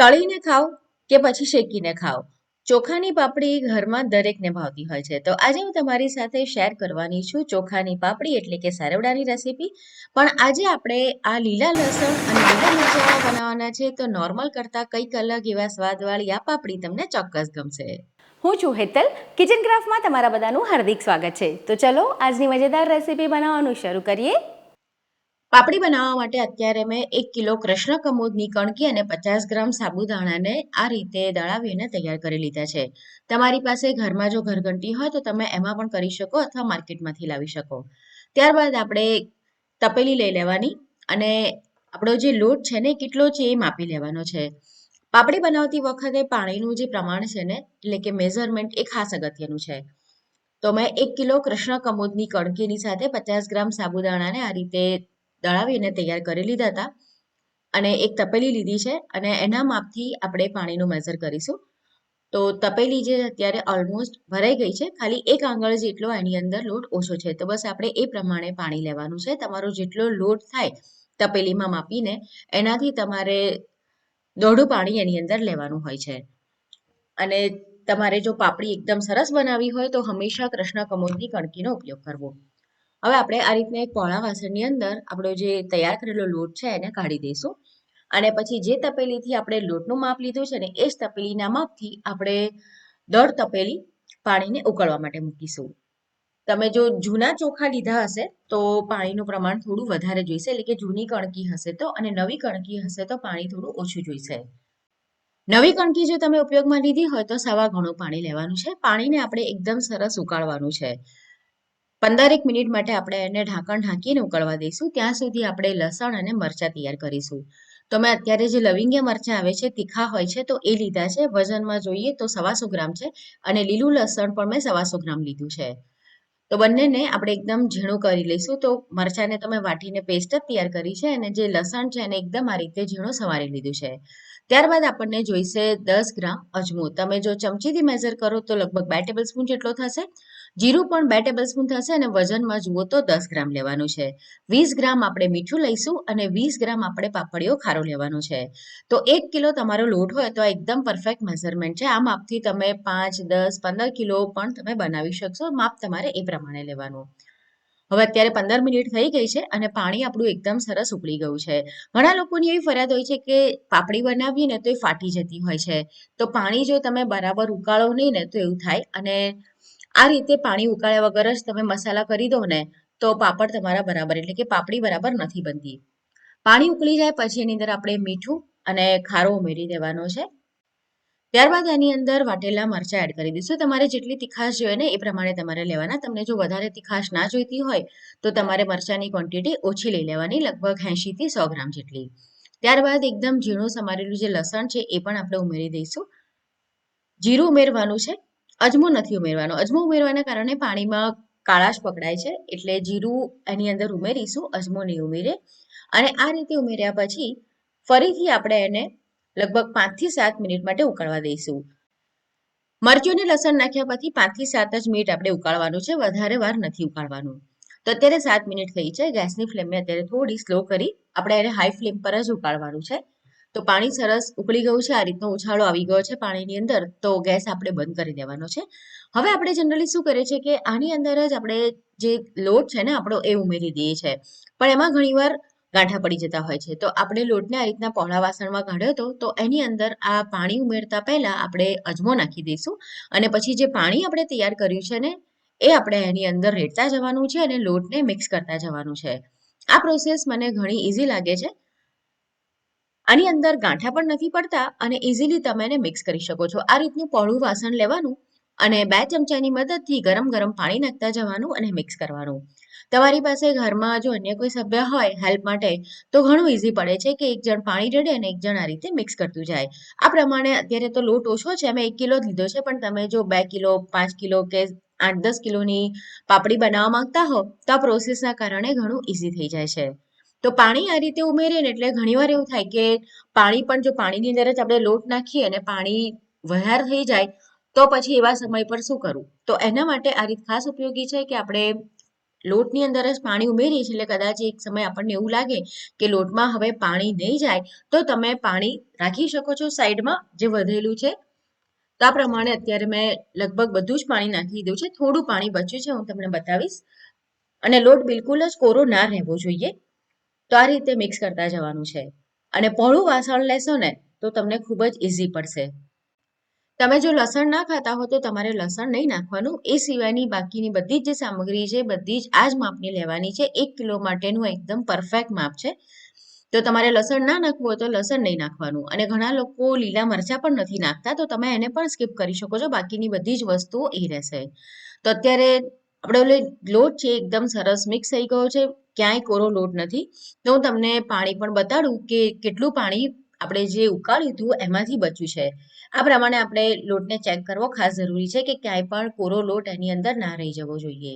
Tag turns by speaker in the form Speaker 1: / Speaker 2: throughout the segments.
Speaker 1: તળીને ખાઓ કે પછી શેકીને ખાઓ? ચોખાની પાપડી ઘરમાં દરેકને ભાવતી હોય છે. તો આજે હું તમારી સાથે શેર કરવાની છું ચોખાની પાપડી એટલે કે સારવડાની રેસીપી પણ આજે આપણે આ લીલા લસણ અને લીલા મરચાં બનાવવાના છે. તો નોર્મલ કરતાં કંઈક અલગ એવા સ્વાદવાળી આ પાપડી તમને ચોક્કસ ગમશે.
Speaker 2: હું છું હેતલ. કિચન ક્રાફ્ટમાં તમારા બધાનું હાર્દિક સ્વાગત છે. તો ચલો આજની મજેદાર રેસીપી બનાવવાનું શરૂ કરીએ.
Speaker 1: પાપડી બનાવવા માટે અત્યારે મેં એક કિલો કૃષ્ણ કમોદની કણકી અને પચાસ ગ્રામ સાબુદાણાને આ રીતે દળાવીને તૈયાર કરી લીધા છે. તમારી પાસે ઘરમાં જો ઘરઘંટી હોય તો તમે એમાં પણ કરી શકો અથવા માર્કેટમાંથી લાવી શકો. ત્યારબાદ આપણે તપેલી લઈ લેવાની અને આપણો જે લોટ છે ને કેટલો છે એ માપી લેવાનો છે. પાપડી બનાવતી વખતે પાણીનું જે પ્રમાણ છે ને, એટલે કે મેઝરમેન્ટ એ ખાસ અગત્યનું છે. તો મેં એક કિલો કૃષ્ણ કમોદની કણકીની સાથે પચાસ ગ્રામ સાબુદાણાને આ રીતે દળાવીને તૈયાર કરી લીધા હતા. અને એક તપેલી લીધી છે અને એના માપથી આપણે પાણીનું મેઝર કરીશું. તો તપેલી જે અત્યારે ઓલમોસ્ટ ભરાઈ ગઈ છે, ખાલી એક આંગળ જેટલો એની અંદર લોટ ઓછો છે. તો બસ આપણે એ પ્રમાણે પાણી લેવાનું છે. તમારો જેટલો લોટ થાય તપેલીમાં માપીને એનાથી તમારે દોઢું પાણી એની અંદર લેવાનું હોય છે. અને તમારે જો પાપડી એકદમ સરસ બનાવવી હોય તો હંમેશા કૃષ્ણ કમોદની કણકીનો ઉપયોગ કરવો. હવે આપણે આ રીતના એક પોણા વાસણની અંદર આપણો જે તૈયાર કરેલો લોટ છે એને કાઢી દઈશું. અને પછી જે તપેલીથી આપણે લોટનું માપ લીધું છે ને, એ જ તપેલીના માપથી આપણે દોઢ તપેલી પાણીને ઉકળવા માટે મૂકીશું. તમે જો જૂના ચોખા લીધા હશે, તો પાણીનું પ્રમાણ થોડું વધારે જોઈશે, એટલે કે જૂની કણકી હશે તો અને નવી કણકી હશે તો પાણી થોડું ઓછું જોઈશે. નવી કણકી જો તમે ઉપયોગમાં લીધી હોય તો સવા ઘણું પાણી લેવાનું છે. પાણીને આપણે એકદમ સરસ ઉકાળવાનું છે. પંદરેક મિનિટ માટે આપણે એને ઢાંકણ ઢાંકીને ઉકળવા દઈશું. ત્યાં સુધી આપણે લસણ અને મરચાં તૈયાર કરીશું. તો મેં અત્યારે જે લવિંગ્ય મરચાં આવે છે, તીખા હોય છે, તો એ લીધા છે. વજનમાં જોઈએ તો સવાસો ગ્રામ છે અને લીલું લસણ પણ મેં સવાસો ગ્રામ લીધું છે. તો બંનેને આપણે એકદમ ઝીણું કરી લઈશું. તો મરચાંને તમે વાટીને પેસ્ટ જ તૈયાર કરી છે અને જે લસણ છે એને એકદમ આ રીતે ઝીણું સવારી લીધું છે. ત્યારબાદ આપણને જોઈશે દસ ગ્રામ અજમો. તમે જો ચમચીથી મેઝર કરો તો લગભગ બે ટેબલ સ્પૂન જેટલો થશે. જીરું પણ બે ટેબલ સ્પૂન થશે અને વજનમાં જુઓ તો દસ ગ્રામ લેવાનું છે. વીસ ગ્રામ આપણે મીઠું લઈશું અને વીસ ગ્રામ આપણે પાપડીઓ ખારો લેવાનો છે. તો એક કિલો તમારો લોટ હોય તો આ એકદમ પરફેક્ટ મેઝરમેન્ટ છે. આ માપથી તમે પાંચ, દસ, પંદર કિલો પણ તમે બનાવી શકશો. માપ તમારે એ પ્રમાણે લેવાનું. હવે અત્યારે પંદર મિનિટ થઈ ગઈ છે અને પાણી આપણું એકદમ સરસ ઉકળી ગયું છે. ઘણા લોકોની એવી ફરિયાદ હોય છે કે પાપડી બનાવીએ ને તો એ ફાટી જતી હોય છે. તો પાણી જો તમે બરાબર ઉકાળો નહીં ને તો એવું થાય અને આ રીતે પાણી ઉકાળ્યા વગર જ તમે મસાલા કરી દો ને, તો પાપડ તમારા બરાબર, એટલે કે પાપડી બરાબર નથી બનતી. પાણી ઉકળી જાય પછી એની અંદર આપણે મીઠું અને ખારો ઉમેરી દેવાનો છે. ત્યારબાદ એની અંદર વાટેલા મરચાં એડ કરી દઈશું. તમારે જેટલી તીખાશ જોઈએ ને એ પ્રમાણે તમારે લેવાના. તમને જો વધારે તીખાશ ના જોઈતી હોય, તો તમારે મરચાંની ક્વોન્ટિટી ઓછી લઈ લેવાની, લગભગ એંશીથી સો ગ્રામ જેટલી. ત્યારબાદ એકદમ ઝીણું સમારેલું જે લસણ છે એ પણ આપણે ઉમેરી દઈશું. જીરું ઉમેરવાનું છે. અજમો નથી ઉમેરવાનો. અજમો ઉમેરવાના કારણે પાણીમાં કાળાશ પકડાય છે, એટલે જીરું એની અંદર ઉમેરીશું, અજમો નહીં ઉમેરે અને આ રીતે ઉમેર્યા પછી ફરીથી આપણે એને લગભગ પાંચથી સાત મિનિટ માટે ઉકાળવા દઈશું. મરચું અને લસણ નાખ્યા પછી પાંચથી સાત જ મિનિટ આપણે ઉકાળવાનું છે, વધારે વાર નથી ઉકાળવાનું. તો અત્યારે સાત મિનિટ થઈ છે, ગેસની ફ્લેમને અત્યારે થોડી સ્લો કરી આપણે એને હાઈ ફ્લેમ પર જ ઉકાળવાનું છે. તો પાણી સરસ ઉકળી ગયું છે, આ રીતનો ઉછાળો આવી ગયો છે પાણીની અંદર, તો ગેસ આપણે બંધ કરી દેવાનો છે. હવે આપણે જનરલી શું કરીએ છીએ કે આની અંદર જ આપણે જે લોટ છે ને, આપણો એ ઉમેરી દઈએ છીએ. પણ એમાં ઘણીવાર ગાંઠા પડી જતા હોય છે. તો આપણે લોટને આ રીતના પહોળા વાસણમાં કાઢ્યો હતો તો એની અંદર આ પાણી ઉમેરતા પહેલા આપણે અજમો નાખી દઈશું અને પછી જે પાણી આપણે તૈયાર કર્યું છે ને, એ આપણે એની અંદર રેડતા જવાનું છે અને લોટને મિક્સ કરતા જવાનું છે. આ પ્રોસેસ મને ઘણી ઇઝી લાગે છે. આની અંદર ગાંઠા પણ નથી પડતા અને ઇઝીલી તમે એને મિક્સ કરી શકો છો. આ રીતનું પહોળું વાસણ લેવાનું અને બે ચમચાની મદદથી ગરમ ગરમ પાણી નાખતા જવાનું અને મિક્સ કરવાનું. તમારી પાસે ઘરમાં જો અન્ય કોઈ સભ્ય હોય હેલ્પ માટે, તો ઘણું ઇઝી પડે છે કે એક જણ પાણી રેડે અને એક જણ આ રીતે મિક્સ કરતું જાય. આ પ્રમાણે અત્યારે તો લોટ ઓછો છે, મેં એક કિલો જ લીધો છે, પણ તમે જો બે કિલો, પાંચ કિલો કે આઠ દસ કિલોની પાપડી બનાવવા માંગતા હો, તો આ પ્રોસેસના કારણે ઘણું ઇઝી થઈ જાય છે. તો પાણી આ રીતે ઉમેરીએ ને એટલે ઘણીવાર એવું થાય કે પાણી પણ જો પાણીની અંદર જ આપણે લોટ નાખીએ અને પાણી વધારે થઈ જાય, તો પછી એવા સમય પર શું કરવું? તો એના માટે આ રીત ખાસ ઉપયોગી છે કે આપણે લોટની અંદર જ પાણી ઉમેરીએ છીએ એટલે કદાચ એક સમય આપણને એવું લાગે કે લોટમાં હવે પાણી નહીં જાય, તો તમે પાણી રાખી શકો છો સાઈડમાં જે વધેલું છે. તો આ પ્રમાણે અત્યારે મેં લગભગ બધું જ પાણી નાખી દીધું છે, થોડું પાણી બચ્યું છે, હું તમને બતાવીશ. અને લોટ બિલકુલ જ કોરો ના રહેવો જોઈએ. તો આ રીતે મિક્સ કરતા જવાનું છે. અને પહોળું વાસણ લેશો ને, તો તમને ખૂબ જ ઇઝી પડશે. તમે જો લસણ ના ખાતા હો તો તમારે લસણ નહીં નાખવાનું. એ સિવાયની બાકીની બધી જ જે સામગ્રી છે, બધી જ આ જ માપની લેવાની છે. એક કિલો માટેનું એકદમ પરફેક્ટ માપ છે. તો તમારે લસણ ના નાખવું હોય તો લસણ નહીં નાખવાનું. અને ઘણા લોકો લીલા મરચાં પણ નથી નાખતા, તો તમે એને પણ સ્કીપ કરી શકો છો. બાકીની બધી જ વસ્તુઓ એ રહેશે. તો અત્યારે આપણે ઓલે લોટ છે એકદમ સરસ મિક્સ થઈ ગયો છે, ક્યાંય કોરો લોટ નથી. તો હું તમને પાણી પણ બતાડું કે કેટલું પાણી આપણે જે ઉકાળ્યું હતું એમાંથી બચ્યું છે. આ પ્રમાણે આપણે લોટને ચેક કરવો ખાસ જરૂરી છે કે ક્યાંય પણ કોરો લોટ એની અંદર ના રહી જવો જોઈએ.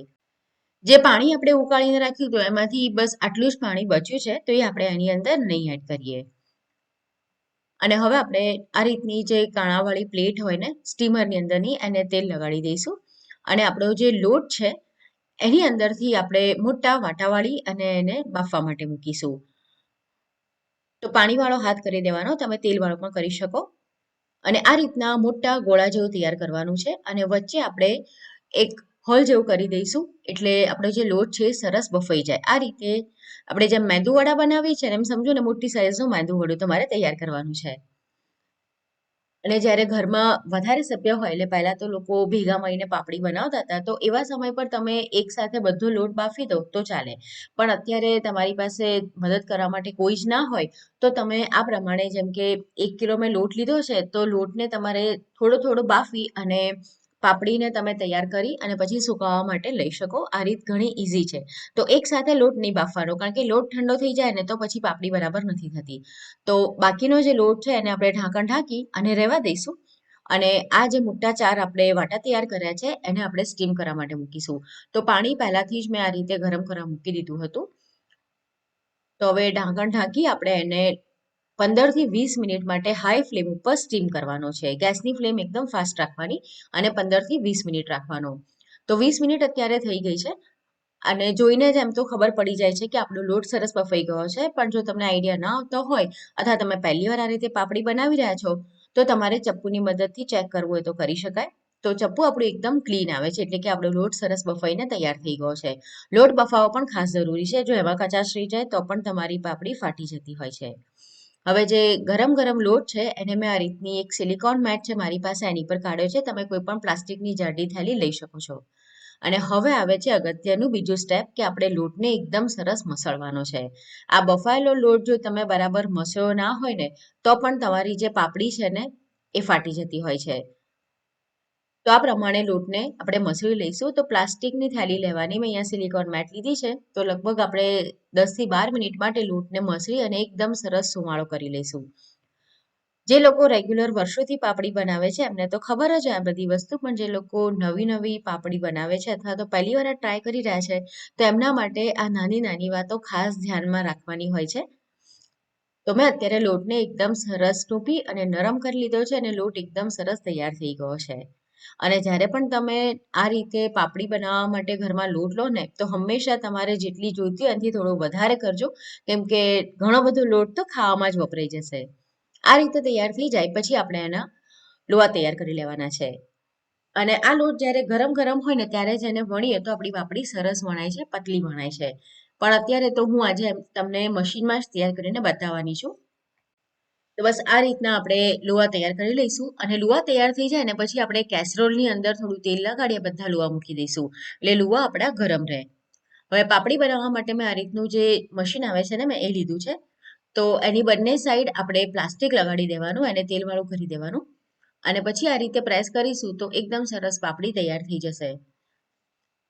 Speaker 1: જે પાણી આપણે ઉકાળીને રાખ્યું હતું એમાંથી બસ આટલું જ પાણી બચ્યું છે, તો એ આપણે એની અંદર નહીં એડ કરીએ. અને હવે આપણે આ રીતની જે કાણાવાળી પ્લેટ હોય ને સ્ટીમરની અંદરની, એને તેલ લગાડી દઈશું. અને આપણો જે લોટ છે, એની અંદરથી આપણે મોટા વાટાવાળી અને એને બાફવા માટે મૂકીશું. તો પાણીવાળો હાથ કરી દેવાનો, તમે તેલવાળો પણ કરી શકો. અને આ રીતના મોટા ગોળા જેવું તૈયાર કરવાનું છે અને વચ્ચે આપણે એક હોલ જેવું કરી દઈશું, એટલે આપણો જે લોટ છે સરસ બફાઈ જાય. આ રીતે આપણે જેમ મેંદુવડા બનાવીએ છીએ એમ સમજો ને મોટી સાઈઝનું મેંદુ વડું તમારે તૈયાર કરવાનું છે. અને જ્યારે ઘરમાં વધારે સભ્ય હોય, એટલે પહેલા તો લોકો ભેગા મળીને પાપડી બનાવતા હતા, તો એવા સમય પર તમે એકસાથે બધો લોટ બાફી દો તો ચાલે. પણ અત્યારે તમારી પાસે મદદ કરવા માટે કોઈ જ ના હોય, તો તમે આ પ્રમાણે જેમ કે એક કિલો મેં લોટ લીધો છે, તો લોટને તમારે થોડો થોડો બાફી અને પાપડીને તમે તૈયાર કરી અને પછી સુકાવવા માટે લઈ શકો. આ રીત ઘણી ઇઝી છે. તો એક સાથે લોટ નહીં બાફવાનો, કારણ કે લોટ ઠંડો થઈ જાય ને તો પછી પાપડી બરાબર નથી થતી. તો બાકીનો જે લોટ છે એને આપણે ઢાંકણ ઢાંકી અને રહેવા દઈશું. અને આ જે મોટા ચાર આપણે વાટા તૈયાર કર્યા છે એને આપણે સ્ટીમ કરવા માટે મૂકીશું. તો પાણી પહેલાથી જ મેં આ રીતે ગરમ કરવા મૂકી દીધું હતું. તો હવે ઢાંકણ ઢાંકી આપણે એને પંદરથી વીસ મિનિટ માટે હાઈ ફ્લેમ ઉપર સ્ટીમ કરવાનો છે. ગેસની ફ્લેમ એકદમ ફાસ્ટ રાખવાની અને પંદરથી વીસ મિનિટ રાખવાનો. તો વીસ મિનિટ અત્યારે થઈ ગઈ છે. અને જોઈને જ એમ તો ખબર પડી જાય છે કે આપણો લોટ સરસ બફાઈ ગયો છે. પણ જો તમને આઈડિયા ના આવતો હોય અથવા તમે પહેલી વાર આ રીતે પાપડી બનાવી રહ્યા છો, તો તમારે ચપ્પુની મદદથી ચેક કરવું હોય તો કરી શકાય. તો ચપ્પુ આપણું એકદમ ક્લીન આવે છે, એટલે કે આપણો લોટ સરસ બફાઈને તૈયાર થઈ ગયો છે. લોટ બફાવો પણ ખાસ જરૂરી છે. જો એમાં કચાશ રહી જાય તો પણ તમારી પાપડી ફાટી જતી હોય છે. હવે જે ગરમ ગરમ લોટ છે, એને મેં આ રીતની એક સિલિકોન મેટ છે મારી પાસે, એની પર કાઢ્યો છે. તમે કોઈ પણ પ્લાસ્ટિકની જાડી થેલી લઈ શકો છો. અને હવે આવે છે અગત્યનું બીજું સ્ટેપ કે આપણે લોટને એકદમ સરસ મસળવાનો છે. આ બફાયેલો લોટ જો તમે બરાબર મસળ્યો ના હોય ને, તો પણ તમારી જે પાપડી છે ને, એ ફાટી જતી હોય છે. તો આ પ્રમાણે લોટને આપણે મસળી લઈશું. તો પ્લાસ્ટિકની થેલી લેવાની મેં અહીંયા સિલિકોન મેટ લીધી છે. તો લગભગ આપણે દસથી બાર મિનિટ માટે લોટને મસળી અને એકદમ સરસ સુમાળો કરી લઈશું. જે લોકો રેગ્યુલર વર્ષોથી પાપડી બનાવે છે, એમને તો ખબર જ આ બધી વસ્તુ, પણ જે લોકો નવી નવી પાપડી બનાવે છે અથવા તો પહેલી વાર ટ્રાય કરી રહ્યા છે, તો એમના માટે આ નાની નાની વાતો ખાસ ધ્યાનમાં રાખવાની હોય છે. તો મેં અત્યારે લોટને એકદમ સરસ ટૂંપી અને નરમ કરી લીધો છે અને લોટ એકદમ સરસ તૈયાર થઈ ગયો છે. અને જ્યારે પણ તમે આ રીતે પાપડી બનાવવા માટે ઘરમાં લોટ લો ને, તો હંમેશા તમારે જેટલી જોઈતી એનાથી થોડો વધારે કરજો. કેમ કે ઘણો બધો લોટ તો ખાવામાં જ વપરાઈ જશે. આ રીતે તૈયાર થઈ જાય, પછી આપણે એના લોવા તૈયાર કરી લેવાના છે. અને આ લોટ જ્યારે ગરમ ગરમ હોય ને, ત્યારે જ એને વણીએ તો આપણી પાપડી સરસ વણાય છે, પતલી વણાય છે. પણ અત્યારે તો હું આજે તમને મશીનમાં જ તૈયાર કરીને બતાવવાની છું. તો બસ આ રીતના આપણે લુવા તૈયાર કરી લઈશું અને લુવા તૈયાર થઈ જાય ને પછી આપણે કેસરોલની અંદર થોડું તેલ લગાડીએ, બધા લુવા મૂકી દઈશું. એટલે લુવા આપણા ગરમ રહે. હવે પાપડી બનાવવા માટે મેં આ રીતનું જે મશીન આવે છે ને મેં એ લીધું છે. તો એની બંને સાઈડ આપણે પ્લાસ્ટિક લગાડી દેવાનું, એને તેલવાળું કરી દેવાનું. અને પછી આ રીતે પ્રેસ કરીશું તો એકદમ સરસ પાપડી તૈયાર થઈ જશે.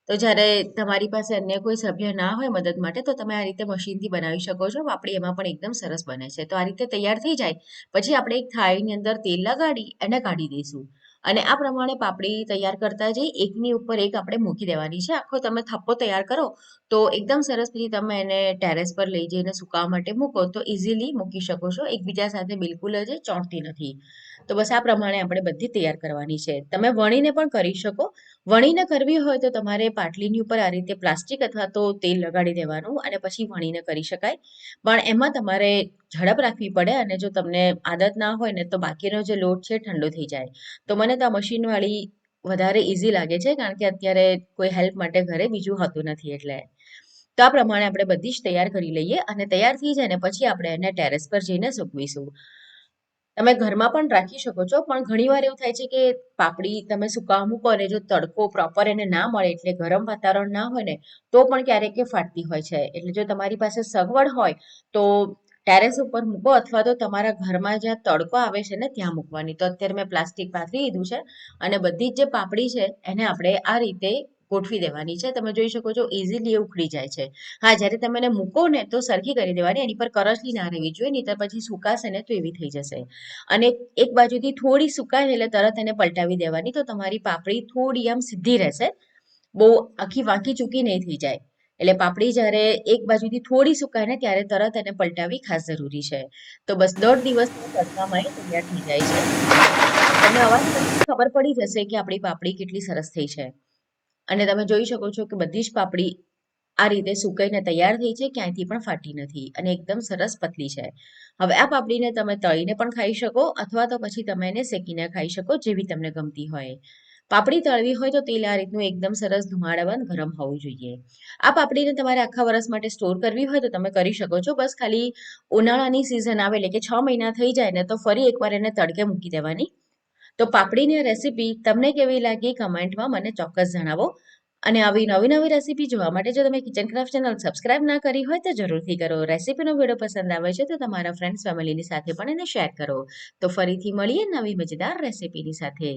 Speaker 1: તો જ્યારે તમારી પાસે અન્ય કોઈ સભ્ય ના હોય મદદ માટે, તો તમે આ રીતે મશીનથી બનાવી શકો છો. પાપડી એમાં પણ એકદમ સરસ બને છે. તો આ રીતે તૈયાર થઈ જાય, પછી આપણે એક થાળીની અંદર તેલ લગાડી, એને કાઢી દઈશું. અને આ પ્રમાણે પાપડી તૈયાર કરતા જઈ, એકની ઉપર એક આપણે મૂકી દેવાની છે. આખો તમે થપ્પો તૈયાર કરો, તો એકદમ સરસ પછી તમે એને ટેરેસ પર લઈ જઈને સુકાવા માટે મૂકો, તો ઇઝીલી મૂકી શકો છો. એકબીજા સાથે બિલકુલ જ ચોંટતી નથી. તો બસ આ પ્રમાણે આપણે બધી તૈયાર કરવાની છે. તમે વણીને પણ કરી શકો. વણીને કરવી હોય તો તમારે પાટલીની ઉપર આ રીતે પ્લાસ્ટિક અથવા તો તેલ લગાડી દેવાનું અને પછી વણીને કરી શકાય. પણ એમાં તમારે ઝડપ રાખવી પડે અને જો તમને આદત ના હોય ને તો બાકીનો જે લોટ છે ઠંડો થઈ જાય. તો મને તો આ મશીનવાળી વધારે ઇઝી લાગે છે કારણ કે અત્યારે કોઈ હેલ્પ માટે ઘરે બીજું હોતું નથી એટલે. તો આ પ્રમાણે આપણે બધી જ તૈયાર કરી લઈએ અને તૈયાર થઈ જાય ને પછી આપણે એને ટેરેસ પર જઈને સૂકવીશું. તમે ઘરમાં પણ રાખી શકો છો, પણ ઘણીવાર એવું થાય છે કે પાપડી તમે સુકાવા મૂકો અને જો તડકો પ્રોપર એને ના મળે એટલે ગરમ વાતાવરણ ના હોય ને, તો પણ ક્યારેક ફાટતી હોય છે. એટલે જો તમારી પાસે સગવડ હોય, તો ટેરેસ ઉપર મૂકો અથવા તો તમારા ઘરમાં જ્યાં તડકો આવે છે ને, ત્યાં મૂકવાની. તો અત્યારે મેં પ્લાસ્ટિક પાથરી દીધું છે અને બધી જ જે પાપડી છે, એને આપણે આ રીતે ગોઠવી દેવાની છે. તમે જોઈ શકો છો ઇઝીલી ઉખડી જાય છે. હા, જ્યારે તમે એને મૂકો ને, તો સરખી કરી દેવાની, એની પર કરચલી ના રહેવી જોઈએ નહીં તો પછી સુકાશે ને, તો એવી થઈ જશે. અને એક બાજુથી થોડી સુકાય એટલે તરત એને પલટાવી દેવાની, તો તમારી પાપડી થોડી આમ સીધી રહેશે. બહુ આખી વાંકી ચૂકી નહીં થઈ જાય. એટલે પાપડી જ્યારે એક બાજુથી થોડી સુકાય ને, ત્યારે તરત એને પલટાવી ખાસ જરૂરી છે. તો બસ દોઢ દિવસ તડકામાં તૈયાર થઈ જાય છે. તમને અવાજ ખબર પડી જશે કે આપણી પાપડી કેટલી સરસ થઈ છે. અને તમે જોઈ શકો છો કે બધી જ પાપડી આ રીતે સુકાઈને તૈયાર થઈ છે, ક્યાંયથી પણ ફાટી નથી અને એકદમ સરસ પતલી છે. હવે આ પાપડીને તમે તળીને પણ ખાઈ શકો અથવા તો પછી તમે એને શેકીને ખાઈ શકો જેવી તમને ગમતી હોય. પાપડી તળવી હોય તો તેલ આ રીતનું એકદમ સરસ ધુમાડાબંધ ગરમ હોવું જોઈએ. આ પાપડીને તમારે આખા વર્ષ માટે સ્ટોર કરવી હોય તો તમે કરી શકો છો. બસ ખાલી ઉનાળાની સિઝન આવે એટલે કે છ મહિના થઈ જાય ને તો ફરી એકવાર એને તડકે મૂકી દેવાની. તો પાપડીની રેસીપી તમને કેવી લાગી કમેન્ટમાં મને ચોક્કસ જણાવો. અને આવી નવી નવી રેસીપી જોવા માટે જો તમે કિચન ક્રાફ્ટ ચેનલ સબસ્ક્રાઇબ ના કરી હોય તો જરૂરથી કરો. રેસીપીનો વીડિયો પસંદ આવે છે તો તમારા ફ્રેન્ડ્સ ફેમિલીની સાથે પણ એને શેર કરો. તો ફરીથી મળીએ નવી મજેદાર રેસીપીની સાથે.